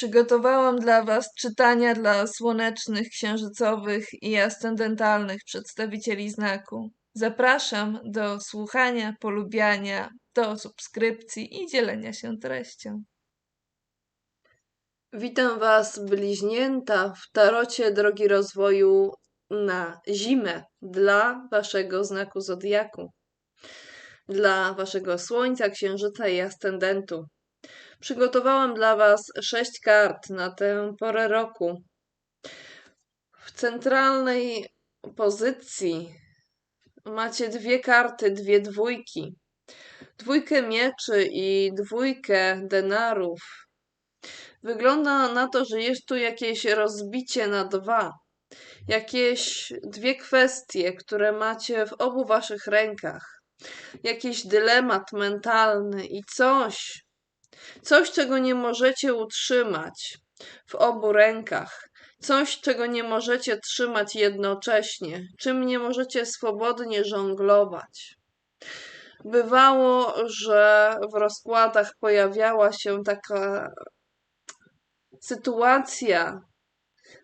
Przygotowałam dla Was czytania dla słonecznych, księżycowych i ascendentalnych przedstawicieli znaku. Zapraszam do słuchania, polubiania, do subskrypcji i dzielenia się treścią. Witam Was, bliźnięta, w tarocie drogi rozwoju na zimę dla Waszego znaku zodiaku, dla Waszego słońca, księżyca i ascendentu. Przygotowałam dla Was sześć kart na tę porę roku. W centralnej pozycji macie dwie karty, dwie dwójki. Dwójkę mieczy i dwójkę denarów. Wygląda na to, że jest tu jakieś rozbicie na dwa. Jakieś dwie kwestie, które macie w obu waszych rękach. Jakiś dylemat mentalny i coś, Coś, czego nie możecie utrzymać w obu rękach. Coś, czego nie możecie trzymać jednocześnie, czym nie możecie swobodnie żonglować. Bywało, że w rozkładach pojawiała się taka sytuacja,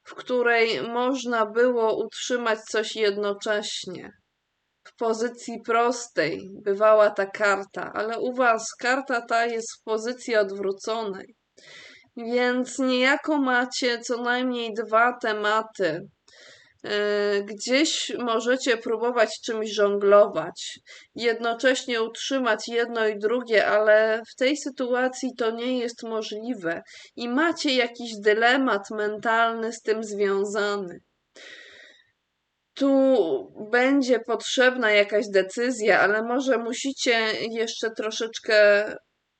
w której można było utrzymać coś jednocześnie w pozycji prostej bywała ta karta, ale u Was karta ta jest w pozycji odwróconej. Więc niejako macie co najmniej dwa tematy. E, gdzieś możecie próbować czymś żonglować, jednocześnie utrzymać jedno i drugie, ale w tej sytuacji to nie jest możliwe i macie jakiś dylemat mentalny z tym związany tu będzie potrzebna jakaś decyzja, ale może musicie jeszcze troszeczkę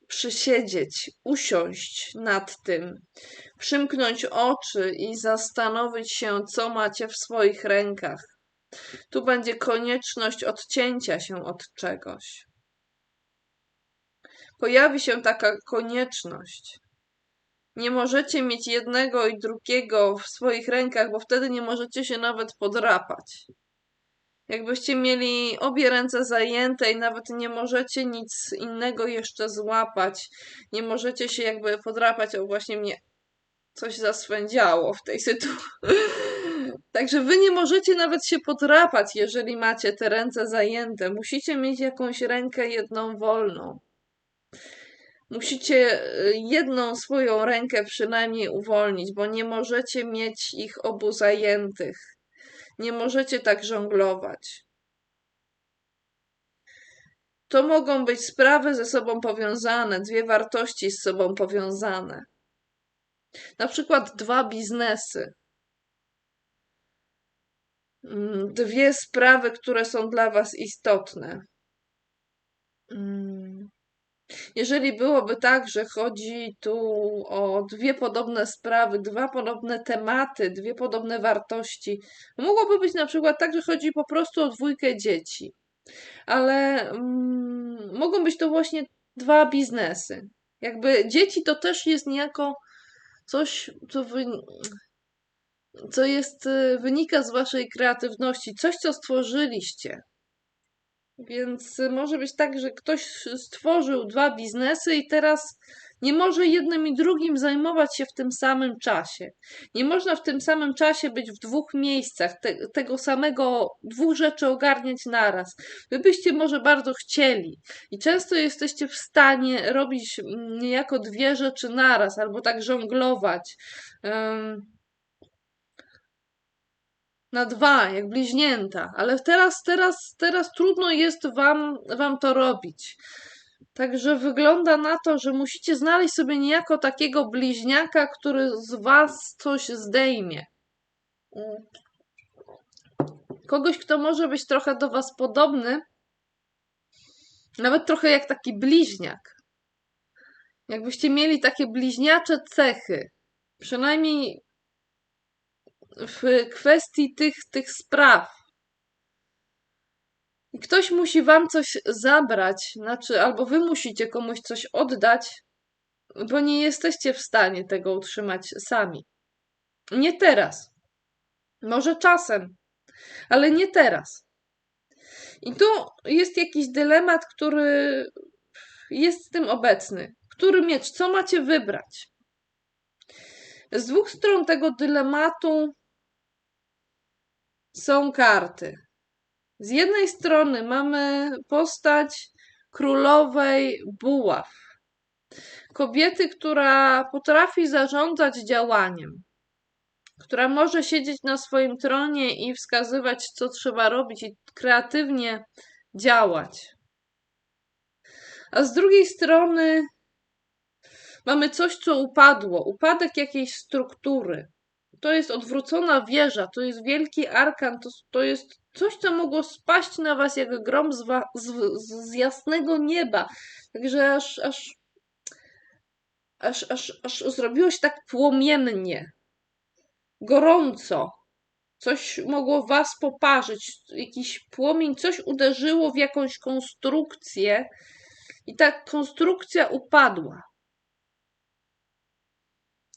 przysiedzieć, usiąść nad tym, przymknąć oczy i zastanowić się, co macie w swoich rękach. Tu będzie konieczność odcięcia się od czegoś. Pojawi się taka konieczność. Nie możecie mieć jednego i drugiego w swoich rękach, bo wtedy nie możecie się nawet podrapać. Jakbyście mieli obie ręce zajęte i nawet nie możecie nic innego jeszcze złapać, nie możecie się jakby podrapać, o właśnie mnie coś zaswędziało w tej sytuacji. Także wy nie możecie nawet się podrapać, jeżeli macie te ręce zajęte. Musicie mieć jakąś rękę jedną wolną. Musicie y, jedną swoją rękę przynajmniej uwolnić, bo nie możecie mieć ich obu zajętych. Nie możecie tak żonglować. To mogą być sprawy ze sobą powiązane, dwie wartości z sobą powiązane. Na przykład dwa biznesy. Mm, dwie sprawy, które są dla Was istotne. Jeżeli byłoby tak, że chodzi tu o dwie podobne sprawy, dwa podobne tematy, dwie podobne wartości, mogłoby być na przykład tak, że chodzi po prostu o dwójkę dzieci, ale mm, mogą być to właśnie dwa biznesy. Jakby dzieci to też jest niejako coś, co, wy, co jest, y, wynika z waszej kreatywności, coś, co stworzyliście. Więc może być tak, że ktoś stworzył dwa biznesy i teraz nie może jednym i drugim zajmować się w tym samym czasie. Nie można w tym samym czasie być w dwóch miejscach, te, tego samego, dwóch rzeczy ogarniać naraz. Wy byście może bardzo chcieli i często jesteście w stanie robić niejako dwie rzeczy naraz albo tak żonglować. Na dwa, jak bliźnięta, ale teraz, teraz, teraz trudno jest wam, wam to robić. Także wygląda na to, że musicie znaleźć sobie niejako takiego bliźniaka, który z was coś zdejmie. Kogoś, kto może być trochę do was podobny, nawet trochę jak taki bliźniak. Jakbyście mieli takie bliźniacze cechy, przynajmniej w kwestii tych, tych spraw. Ktoś musi wam coś zabrać, znaczy albo wy musicie komuś coś oddać, bo nie jesteście w stanie tego utrzymać sami. Nie teraz. Może czasem, ale nie teraz. I tu jest jakiś dylemat, który jest z tym obecny. Który miecz? Co macie wybrać? Z dwóch stron tego dylematu są karty. Z jednej strony mamy postać królowej buław. Kobiety, która potrafi zarządzać działaniem, która może siedzieć na swoim tronie i wskazywać, co trzeba robić, i kreatywnie działać. A z drugiej strony mamy coś, co upadło upadek jakiejś struktury. To jest odwrócona wieża, to jest wielki arkan, to, to jest coś, co mogło spaść na was jak grom z, z, z jasnego nieba. Także aż, aż, aż, aż, aż zrobiło się tak płomiennie, gorąco. Coś mogło was poparzyć, jakiś płomień, coś uderzyło w jakąś konstrukcję i ta konstrukcja upadła.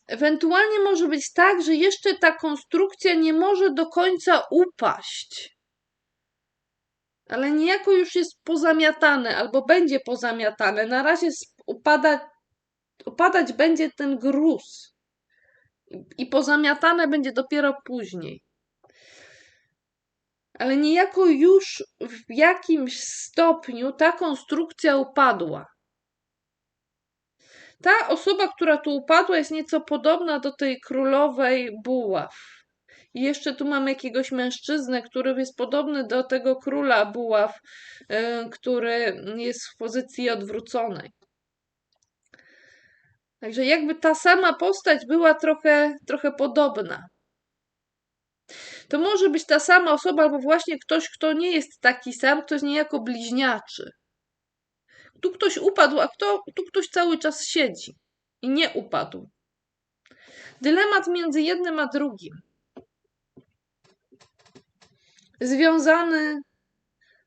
Ewentualnie może być tak, że jeszcze ta konstrukcja nie może do końca upaść. Ale niejako już jest pozamiatane albo będzie pozamiatane. Na razie upada, upadać będzie ten gruz. I pozamiatane będzie dopiero później. Ale niejako już w jakimś stopniu ta konstrukcja upadła. Ta osoba, która tu upadła, jest nieco podobna do tej królowej buław. I jeszcze tu mamy jakiegoś mężczyznę, który jest podobny do tego króla buław, yy, który jest w pozycji odwróconej. Także jakby ta sama postać była trochę, trochę podobna. To może być ta sama osoba, albo właśnie ktoś, kto nie jest taki sam, ktoś niejako bliźniaczy. Tu ktoś upadł, a kto, tu ktoś cały czas siedzi i nie upadł. Dylemat między jednym a drugim. Związany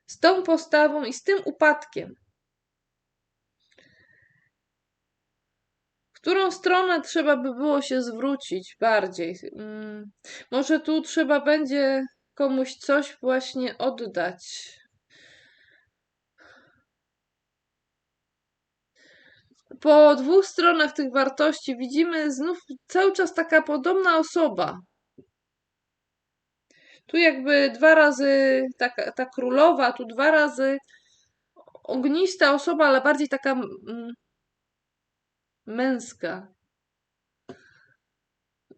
z tą postawą i z tym upadkiem. W którą stronę trzeba by było się zwrócić bardziej? Hmm, może tu trzeba będzie komuś coś właśnie oddać. Po dwóch stronach tych wartości widzimy znów cały czas taka podobna osoba. Tu jakby dwa razy ta, ta królowa, tu dwa razy ognista osoba, ale bardziej taka mm, męska.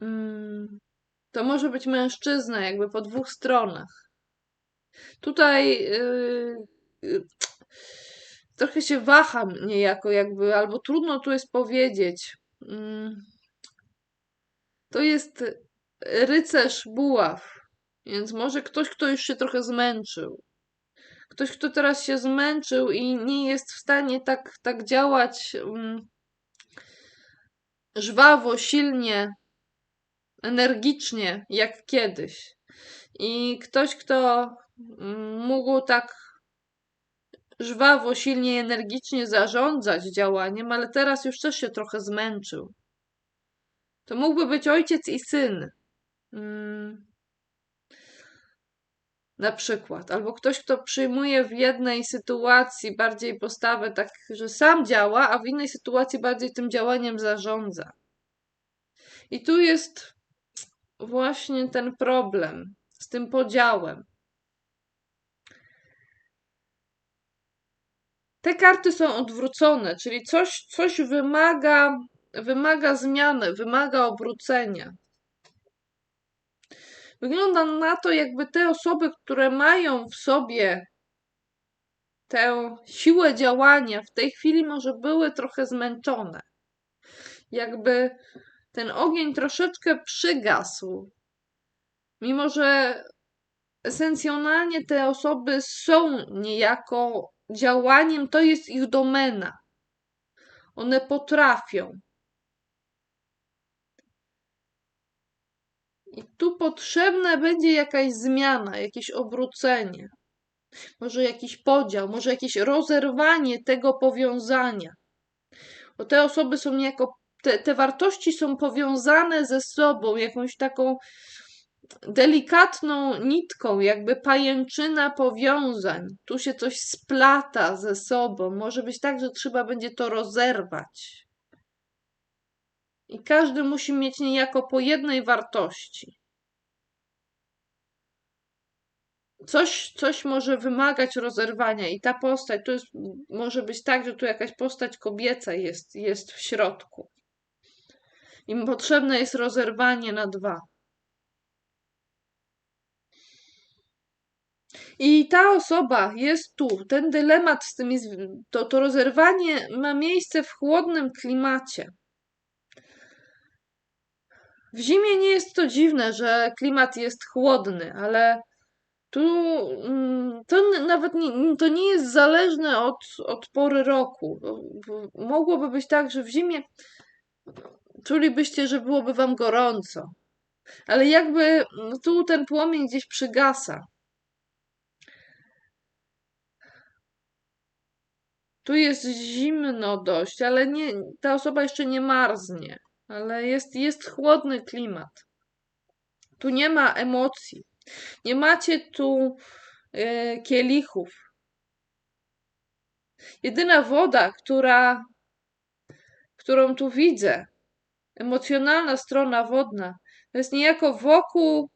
Mm, to może być mężczyzna, jakby po dwóch stronach. Tutaj yy, trochę się waham niejako, jakby, albo trudno tu jest powiedzieć. Mm. To jest rycerz buław, więc może ktoś, kto już się trochę zmęczył. Ktoś, kto teraz się zmęczył i nie jest w stanie tak, tak działać um, żwawo, silnie, energicznie jak kiedyś. I ktoś, kto um, mógł tak żwawo, silnie, energicznie zarządzać działaniem, ale teraz już też się trochę zmęczył. To mógłby być ojciec i syn. Hmm. Na przykład. Albo ktoś, kto przyjmuje w jednej sytuacji bardziej postawę tak, że sam działa, a w innej sytuacji bardziej tym działaniem zarządza. I tu jest właśnie ten problem z tym podziałem. Te karty są odwrócone, czyli coś, coś wymaga, wymaga zmiany, wymaga obrócenia. Wygląda na to, jakby te osoby, które mają w sobie tę siłę działania, w tej chwili może były trochę zmęczone. Jakby ten ogień troszeczkę przygasł. Mimo, że esencjonalnie te osoby są niejako działaniem to jest ich domena. One potrafią. I tu potrzebna będzie jakaś zmiana, jakieś obrócenie. Może jakiś podział, może jakieś rozerwanie tego powiązania. Bo te osoby są niejako, te, te wartości są powiązane ze sobą, jakąś taką delikatną nitką, jakby pajęczyna powiązań. Tu się coś splata ze sobą. Może być tak, że trzeba będzie to rozerwać. I każdy musi mieć niejako po jednej wartości. Coś, coś może wymagać rozerwania, i ta postać to jest, może być tak, że tu jakaś postać kobieca jest, jest w środku. Im potrzebne jest rozerwanie na dwa. I ta osoba jest tu. Ten dylemat z tym jest, to, to rozerwanie ma miejsce w chłodnym klimacie. W zimie nie jest to dziwne, że klimat jest chłodny, ale tu mm, to nawet nie, to nie jest zależne od, od pory roku. Mogłoby być tak, że w zimie czulibyście, że byłoby wam gorąco, ale jakby tu ten płomień gdzieś przygasa. Tu jest zimno dość, ale nie, ta osoba jeszcze nie marznie, ale jest, jest chłodny klimat. Tu nie ma emocji. Nie macie tu e, kielichów. Jedyna woda, która, którą tu widzę, emocjonalna strona wodna, to jest niejako wokół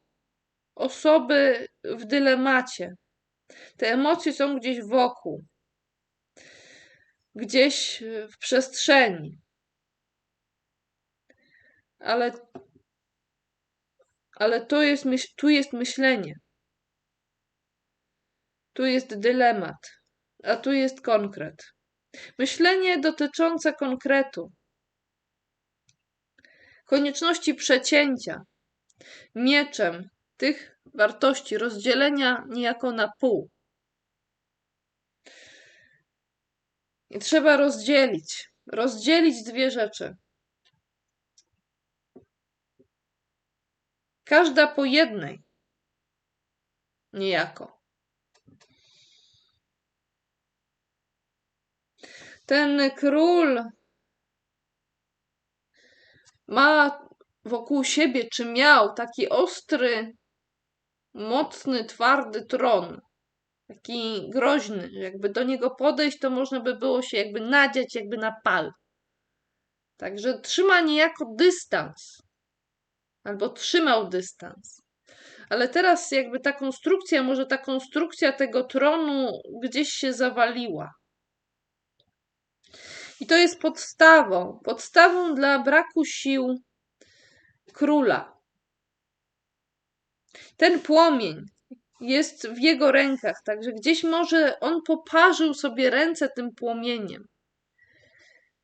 osoby w dylemacie. Te emocje są gdzieś wokół gdzieś w przestrzeni. Ale, ale tu, jest myśl, tu jest myślenie. Tu jest dylemat, a tu jest konkret. Myślenie dotyczące konkretu, konieczności przecięcia mieczem tych wartości, rozdzielenia niejako na pół. Trzeba rozdzielić. Rozdzielić dwie rzeczy. Każda po jednej. Niejako. Ten król ma wokół siebie, czy miał taki ostry, mocny, twardy tron taki groźny, że jakby do niego podejść, to można by było się jakby nadziać jakby na pal. Także trzyma niejako dystans. Albo trzymał dystans. Ale teraz jakby ta konstrukcja, może ta konstrukcja tego tronu gdzieś się zawaliła. I to jest podstawą, podstawą dla braku sił króla. Ten płomień, jest w jego rękach, także gdzieś może on poparzył sobie ręce tym płomieniem.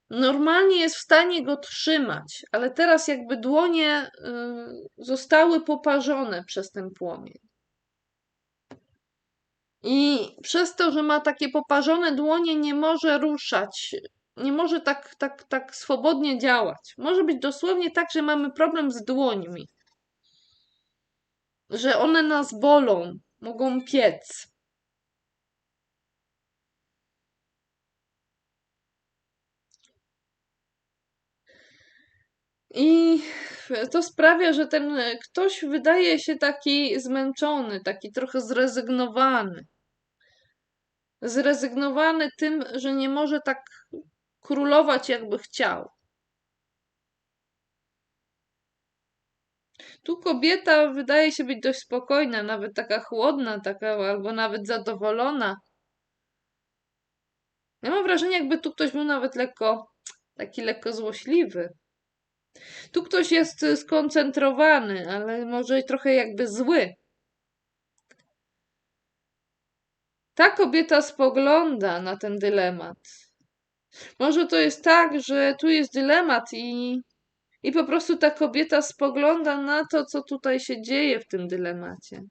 Normalnie jest w stanie go trzymać, ale teraz jakby dłonie y, zostały poparzone przez ten płomień. I przez to, że ma takie poparzone dłonie, nie może ruszać, nie może tak, tak, tak swobodnie działać. Może być dosłownie tak, że mamy problem z dłońmi, że one nas bolą, mogą piec. I to sprawia, że ten ktoś wydaje się taki zmęczony, taki trochę zrezygnowany. Zrezygnowany tym, że nie może tak królować, jakby chciał. Tu kobieta wydaje się być dość spokojna, nawet taka chłodna, taka albo nawet zadowolona. Ja mam wrażenie, jakby tu ktoś był nawet lekko, taki lekko złośliwy. Tu ktoś jest skoncentrowany, ale może trochę jakby zły. Ta kobieta spogląda na ten dylemat. Może to jest tak, że tu jest dylemat i i po prostu ta kobieta spogląda na to, co tutaj się dzieje w tym dylemacie.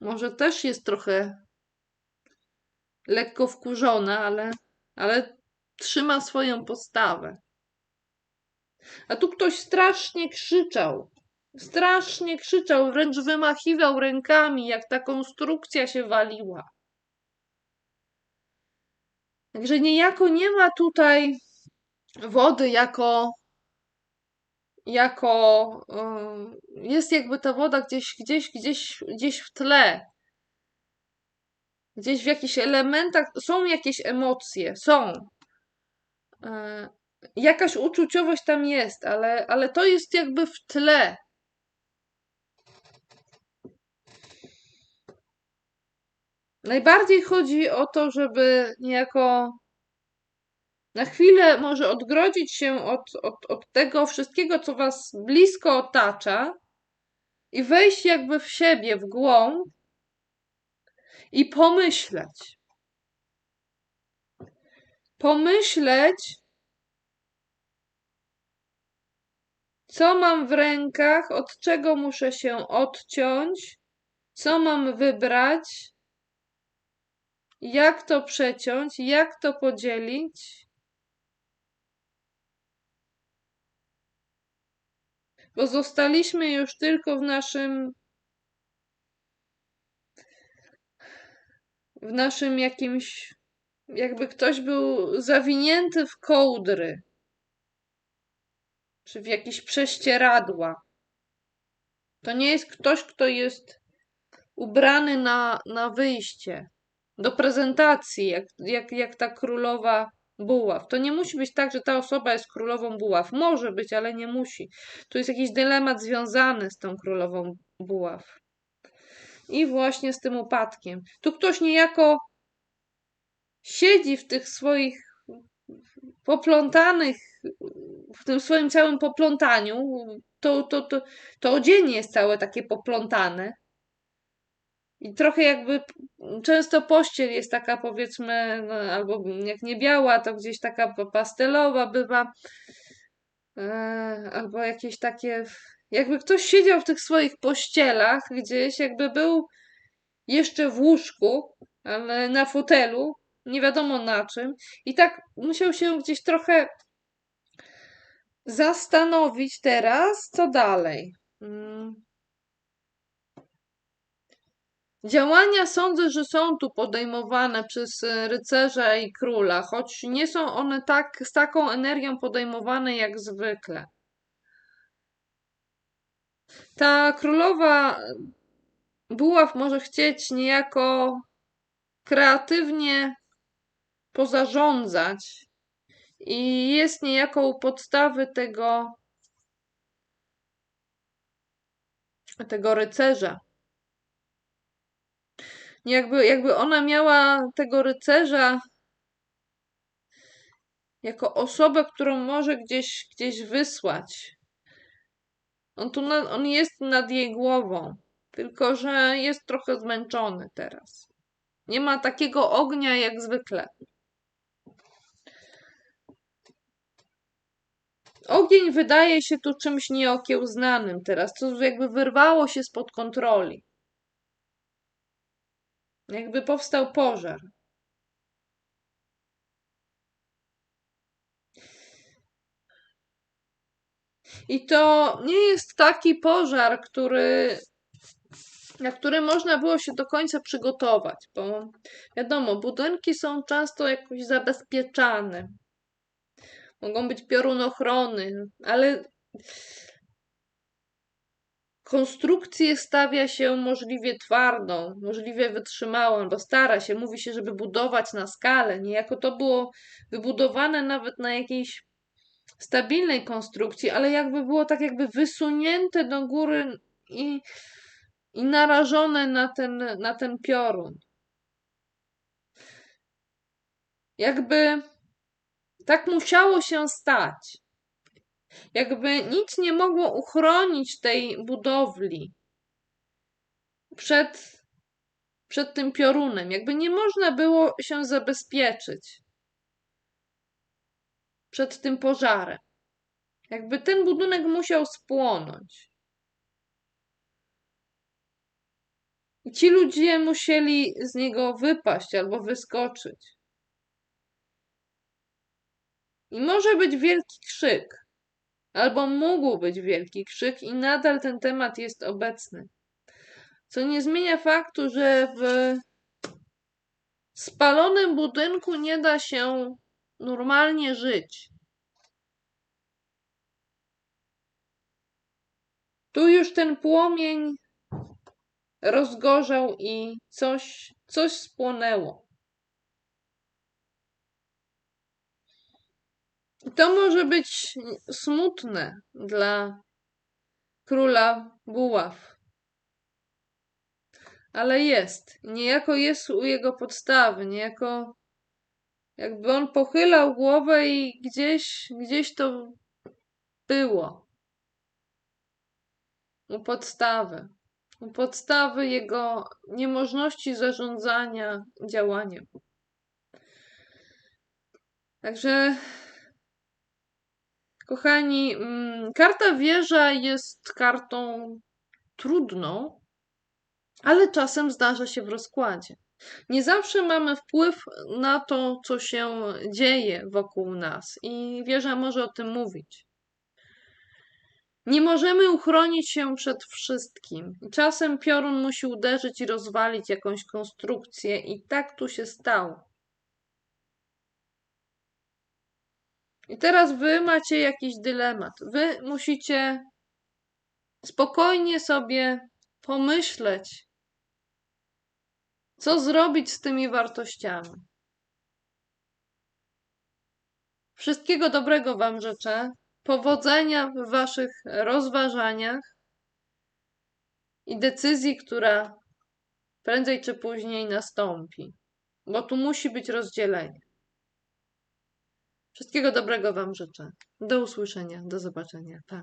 Może też jest trochę lekko wkurzona, ale, ale trzyma swoją postawę. A tu ktoś strasznie krzyczał. Strasznie krzyczał, wręcz wymachiwał rękami, jak ta konstrukcja się waliła. Także niejako nie ma tutaj wody jako jako jest jakby ta woda gdzieś, gdzieś, gdzieś, gdzieś w tle. Gdzieś w jakichś elementach są jakieś emocje, są. E, jakaś uczuciowość tam jest, ale, ale to jest jakby w tle. Najbardziej chodzi o to, żeby niejako na chwilę może odgrodzić się od, od, od tego wszystkiego, co was blisko otacza i wejść jakby w siebie, w głąb i pomyśleć. Pomyśleć, co mam w rękach, od czego muszę się odciąć, co mam wybrać, jak to przeciąć, jak to podzielić. Bo zostaliśmy już tylko w naszym w naszym jakimś jakby ktoś był zawinięty w kołdry czy w jakieś prześcieradła. To nie jest ktoś, kto jest ubrany na, na wyjście, do prezentacji, jak, jak, jak ta królowa buław. To nie musi być tak, że ta osoba jest królową buław. Może być, ale nie musi. Tu jest jakiś dylemat związany z tą królową buław. I właśnie z tym upadkiem. Tu ktoś niejako siedzi w tych swoich poplątanych, w tym swoim całym poplątaniu. To, to, to, to odzienie jest całe takie poplątane. I trochę jakby często pościel jest taka powiedzmy, no, albo jak nie biała, to gdzieś taka pastelowa bywa, e, albo jakieś takie, jakby ktoś siedział w tych swoich pościelach gdzieś, jakby był jeszcze w łóżku, ale na fotelu, nie wiadomo na czym, i tak musiał się gdzieś trochę zastanowić teraz, co dalej. Hmm. Działania sądzę, że są tu podejmowane przez e, rycerza i króla, choć nie są one tak, z taką energią podejmowane jak zwykle. Ta królowa buław może chcieć niejako kreatywnie pozarządzać i jest niejako u podstawy tego tego rycerza jakby, jakby ona miała tego rycerza jako osobę, którą może gdzieś, gdzieś wysłać. On tu on jest nad jej głową, tylko że jest trochę zmęczony teraz. Nie ma takiego ognia jak zwykle. Ogień wydaje się tu czymś nieokiełznanym teraz, co jakby wyrwało się spod kontroli. Jakby powstał pożar. I to nie jest taki pożar, który, na który można było się do końca przygotować, bo wiadomo, budynki są często jakoś zabezpieczane. Mogą być piorunochrony, ale konstrukcję stawia się możliwie twardą, możliwie wytrzymałą, bo stara się, mówi się, żeby budować na skalę. Niejako to było wybudowane nawet na jakiejś stabilnej konstrukcji, ale jakby było tak jakby wysunięte do góry i, i narażone na ten, na ten piorun. Jakby tak musiało się stać. Jakby nic nie mogło uchronić tej budowli przed, przed tym piorunem. Jakby nie można było się zabezpieczyć przed tym pożarem. Jakby ten budynek musiał spłonąć. I ci ludzie musieli z niego wypaść albo wyskoczyć. I może być wielki krzyk. Albo mógł być wielki krzyk i nadal ten temat jest obecny. Co nie zmienia faktu, że w spalonym budynku nie da się normalnie żyć. Tu już ten płomień rozgorzał i coś, coś spłonęło. To może być smutne dla króla buław. Ale jest. Niejako jest u jego podstawy, niejako jakby on pochylał głowę i gdzieś, gdzieś to było. U podstawy. U podstawy jego niemożności zarządzania działaniem. Także, kochani, mm, karta wieża jest kartą trudną, ale czasem zdarza się w rozkładzie. Nie zawsze mamy wpływ na to, co się dzieje wokół nas, i wieża może o tym mówić. Nie możemy uchronić się przed wszystkim. Czasem piorun musi uderzyć i rozwalić jakąś konstrukcję, i tak tu się stało. I teraz wy macie jakiś dylemat. Wy musicie spokojnie sobie pomyśleć, co zrobić z tymi wartościami. Wszystkiego dobrego Wam życzę. Powodzenia w Waszych rozważaniach i decyzji, która prędzej czy później nastąpi, bo tu musi być rozdzielenie. Wszystkiego dobrego Wam życzę. Do usłyszenia, do zobaczenia. Pa.